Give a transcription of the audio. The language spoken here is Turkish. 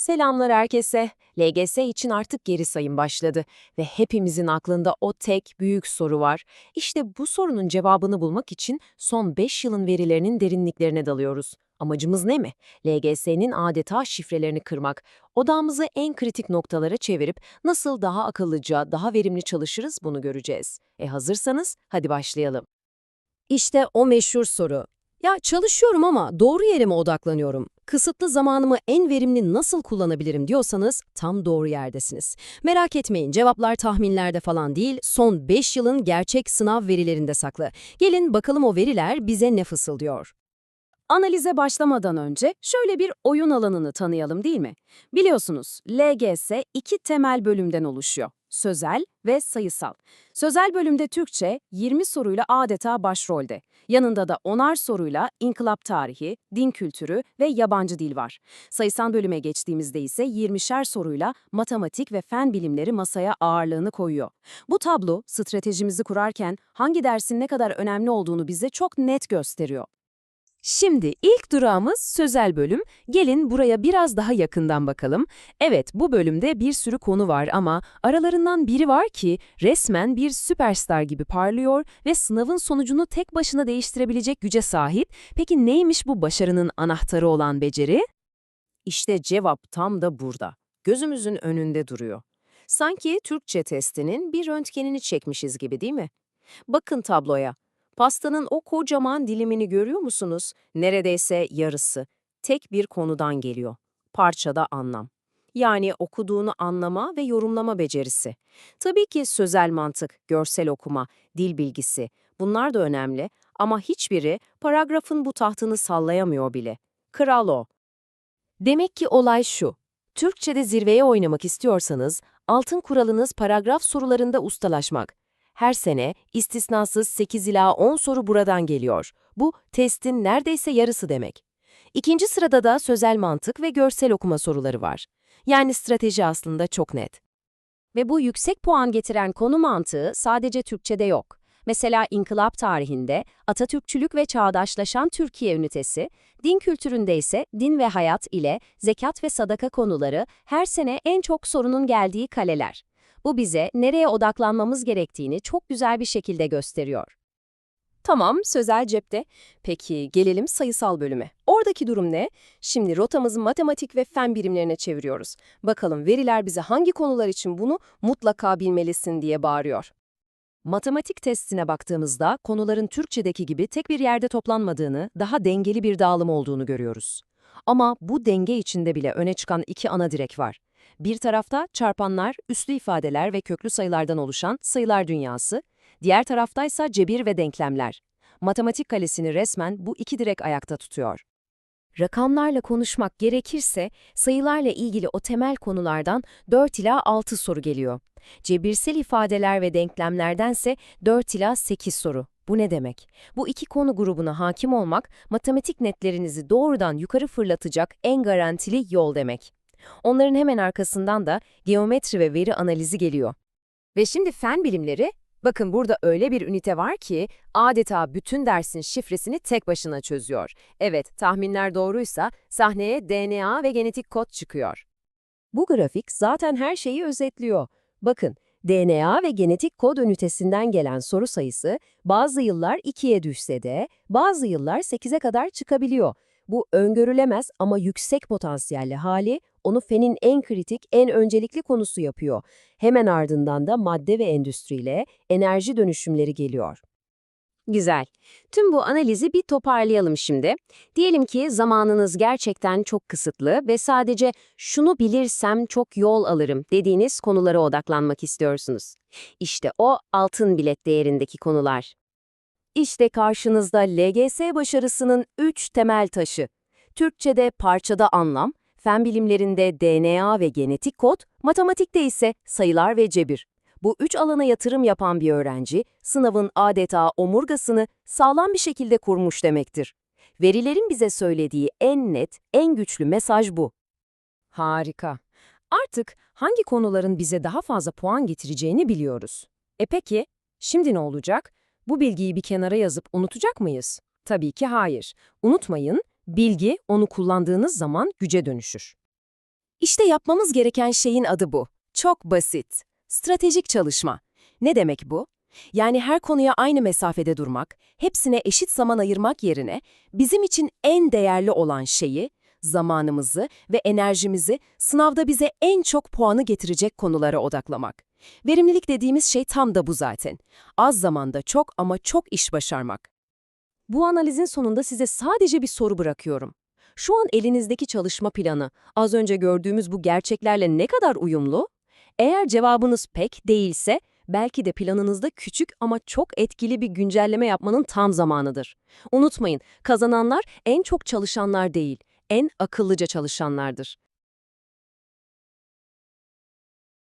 Selamlar herkese. LGS için artık geri sayım başladı ve hepimizin aklında o tek büyük soru var. İşte bu sorunun cevabını bulmak için son 5 yılın verilerinin derinliklerine dalıyoruz. Amacımız ne mi? LGS'nin adeta şifrelerini kırmak. Odağımızı en kritik noktalara çevirip nasıl daha akıllıca, daha verimli çalışırız bunu göreceğiz. E hazırsanız hadi başlayalım. İşte o meşhur soru. Ya çalışıyorum ama doğru yere mi odaklanıyorum? Kısıtlı zamanımı en verimli nasıl kullanabilirim diyorsanız tam doğru yerdesiniz. Merak etmeyin cevaplar tahminlerde falan değil, son 5 yılın gerçek sınav verilerinde saklı. Gelin bakalım o veriler bize ne fısıldıyor. Analize başlamadan önce şöyle bir oyun alanını tanıyalım değil mi? Biliyorsunuz LGS iki temel bölümden oluşuyor. Sözel ve sayısal. Sözel bölümde Türkçe 20 soruyla adeta başrolde. Yanında da onar soruyla inkılap tarihi, din kültürü ve yabancı dil var. Sayısal bölüme geçtiğimizde ise 20'şer soruyla matematik ve fen bilimleri masaya ağırlığını koyuyor. Bu tablo stratejimizi kurarken hangi dersin ne kadar önemli olduğunu bize çok net gösteriyor. Şimdi ilk durağımız sözel bölüm. Gelin buraya biraz daha yakından bakalım. Evet, bu bölümde bir sürü konu var ama aralarından biri var ki resmen bir süperstar gibi parlıyor ve sınavın sonucunu tek başına değiştirebilecek güce sahip. Peki neymiş bu başarının anahtarı olan beceri? İşte cevap tam da burada. Gözümüzün önünde duruyor. Sanki Türkçe testinin bir röntgenini çekmişiz gibi değil mi? Bakın tabloya. Pastanın o kocaman dilimini görüyor musunuz? Neredeyse yarısı. Tek bir konudan geliyor. Parçada anlam. Yani okuduğunu anlama ve yorumlama becerisi. Tabii ki sözel mantık, görsel okuma, dil bilgisi bunlar da önemli ama hiçbiri paragrafın bu tahtını sallayamıyor bile. Kral o. Demek ki olay şu. Türkçe'de zirveye oynamak istiyorsanız altın kuralınız paragraf sorularında ustalaşmak. Her sene istisnasız 8 ila 10 soru buradan geliyor. Bu testin neredeyse yarısı demek. İkinci sırada da sözel mantık ve görsel okuma soruları var. Yani strateji aslında çok net. Ve bu yüksek puan getiren konu mantığı sadece Türkçe'de yok. Mesela inkılap tarihinde Atatürkçülük ve çağdaşlaşan Türkiye ünitesi, din kültüründe ise din ve hayat ile zekat ve sadaka konuları her sene en çok sorunun geldiği kaleler. Bu bize nereye odaklanmamız gerektiğini çok güzel bir şekilde gösteriyor. Tamam, sözel cepte. Peki gelelim sayısal bölüme. Oradaki durum ne? Şimdi rotamızı matematik ve fen birimlerine çeviriyoruz. Bakalım veriler bize hangi konular için bunu mutlaka bilmelisin diye bağırıyor. Matematik testine baktığımızda konuların Türkçedeki gibi tek bir yerde toplanmadığını, daha dengeli bir dağılım olduğunu görüyoruz. Ama bu denge içinde bile öne çıkan iki ana direk var. Bir tarafta çarpanlar, üslü ifadeler ve köklü sayılardan oluşan sayılar dünyası, diğer taraftaysa cebir ve denklemler. Matematik kalesini resmen bu iki direk ayakta tutuyor. Rakamlarla konuşmak gerekirse sayılarla ilgili o temel konulardan 4 ila 6 soru geliyor. Cebirsel ifadeler ve denklemlerdense 4 ila 8 soru. Bu ne demek? Bu iki konu grubuna hakim olmak, matematik netlerinizi doğrudan yukarı fırlatacak en garantili yol demek. Onların hemen arkasından da geometri ve veri analizi geliyor. Ve şimdi fen bilimleri, bakın burada öyle bir ünite var ki adeta bütün dersin şifresini tek başına çözüyor. Evet, tahminler doğruysa sahneye DNA ve genetik kod çıkıyor. Bu grafik zaten her şeyi özetliyor. Bakın, DNA ve genetik kod ünitesinden gelen soru sayısı bazı yıllar 2'ye düşse de bazı yıllar 8'e kadar çıkabiliyor. Bu öngörülemez ama yüksek potansiyelli hali onu fenin en kritik, en öncelikli konusu yapıyor. Hemen ardından da madde ve endüstriyle enerji dönüşümleri geliyor. Güzel. Tüm bu analizi bir toparlayalım şimdi. Diyelim ki zamanınız gerçekten çok kısıtlı ve sadece şunu bilirsem çok yol alırım dediğiniz konulara odaklanmak istiyorsunuz. İşte o altın bilet değerindeki konular. İşte karşınızda LGS başarısının üç temel taşı. Türkçe'de parçada anlam, fen bilimlerinde DNA ve genetik kod, matematikte ise sayılar ve cebir. Bu üç alana yatırım yapan bir öğrenci, sınavın adeta omurgasını sağlam bir şekilde kurmuş demektir. Verilerin bize söylediği en net, en güçlü mesaj bu. Harika. Artık hangi konuların bize daha fazla puan getireceğini biliyoruz. E peki, şimdi ne olacak? Bu bilgiyi bir kenara yazıp unutacak mıyız? Tabii ki hayır. Unutmayın, bilgi onu kullandığınız zaman güce dönüşür. İşte yapmamız gereken şeyin adı bu. Çok basit. Stratejik çalışma. Ne demek bu? Yani her konuya aynı mesafede durmak, hepsine eşit zaman ayırmak yerine bizim için en değerli olan şeyi, zamanımızı ve enerjimizi sınavda bize en çok puanı getirecek konulara odaklamak. Verimlilik dediğimiz şey tam da bu zaten. Az zamanda çok ama çok iş başarmak. Bu analizin sonunda size sadece bir soru bırakıyorum. Şu an elinizdeki çalışma planı, az önce gördüğümüz bu gerçeklerle ne kadar uyumlu? Eğer cevabınız pek değilse, belki de planınızda küçük ama çok etkili bir güncelleme yapmanın tam zamanıdır. Unutmayın, kazananlar en çok çalışanlar değil, en akıllıca çalışanlardır.